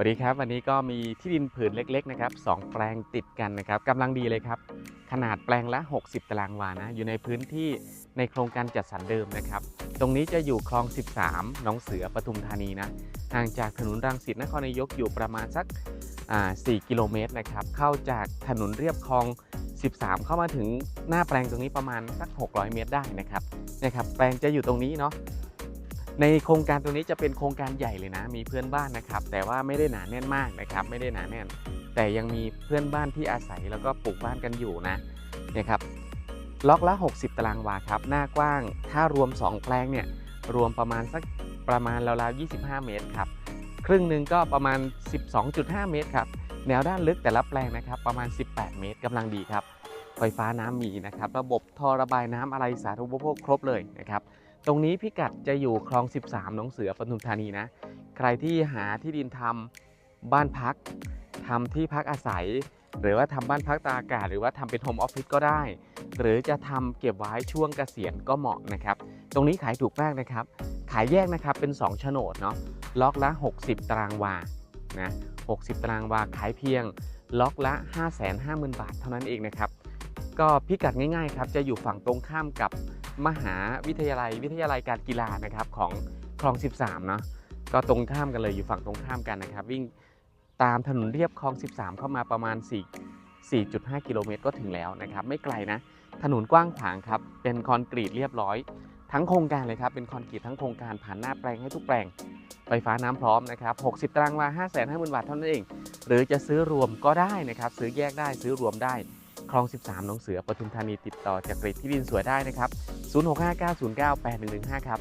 วัสดีครับวันนี้ก็มีที่ดินผืนเล็ก ๆ นะครับสองแปลงติดกันนะครับกำลังดีเลยครับ ขนาดแปลงละ 60 ตารางวานะ อยู่ในพื้นที่ในโครงการจัดสรรเดิมนะครับ ตรงนี้จะอยู่คลอง 13 หนองเสือปทุมธานีนะห่างจากถนนรังสิตนครนายกอยู่ประมาณสักอ่า4กิโลเมตรนะครับ เข้าจากถนนเรียบคลอง 13 เข้ามาถึงหน้าแปลงตรงนี้ประมาณสัก 600 เมตรได้นะครับนะครับแปลงจะอยู่ตรงนี้เนาะ ในโครงการตรงนี้จะเป็นโครงการใหญ่เลยนะ มีเพื่อนบ้านนะครับ แต่ว่าไม่ได้หนาแน่นมากนะครับ ไม่ได้หนาแน่น แต่ยังมีเพื่อนบ้านที่อาศัยแล้วก็ปลูกบ้านกันอยู่นะเนี่ยครับล็อกละ 60 ตารางวาครับ หน้ากว้าง ถ้ารวม 2 แปลงเนี่ย รวมประมาณสักประมาณราวๆ25 เมตรครับ ครึ่งหนึ่งก็ประมาณ 12.5 เมตรครับ แนวด้านลึกแต่ละแปลงนะครับ ประมาณ 18 เมตรกำลังดีครับ ไฟฟ้าน้ำมีนะครับ ระบบท่อระบายน้ำอะไรสาธารณูปโภคครบเลยนะครับ ตรงนี้พิกัดจะอยู่คลอง 13หนองเสือปทุมธานีนะ ใครที่หาที่ดินทำบ้านพักทำที่พักอาศัย หรือว่าทำบ้านพักตาอากาศ หรือว่าทำเป็นโฮมออฟฟิศก็ได้ หรือจะทำเก็บไว้ช่วงเกษียณก็เหมาะนะครับ ตรงนี้ขายถูกมากนะครับ ขายแยกนะครับเป็น2โฉนดเนาะ ล็อกละ 60 ตารางวา นะ 60 ตารางวาขายเพียงล็อกละ 550,000 บาทเท่านั้นเองนะครับ ก็พิกัดง่ายๆครับจะอยู่ฝั่งตรงข้ามกับมหาวิทยาลัยวิทยาลัยการกีฬานะครับของคลอง 13เนาะก็ตรงข้ามกันเลยอยู่ฝั่งตรงข้ามกันนะครับ วิ่งตามถนนเรียบคลอง 13 เข้ามาประมาณ 4 4.5 กิโลเมตรก็ถึงแล้วนะครับ ไม่ไกลนะ ถนนกว้างขวางครับ เป็นคอนกรีตเรียบร้อย ทั้งโครงการเลยครับ เป็นคอนกรีตทั้งโครงการผ่านหน้าแปลงให้ทุกแปลง ไฟฟ้าน้ำพร้อมนะครับ 60 ตารางวา 550,000 บาทเท่านั้นเอง หรือจะซื้อรวมก็ได้นะครับ ซื้อแยกได้ซื้อรวมได้ คลอง 13 หนองเสือปทุมธานีติดต่อจากกรีฑที่ดินสวยได้นะครับ 0659098115 ครับ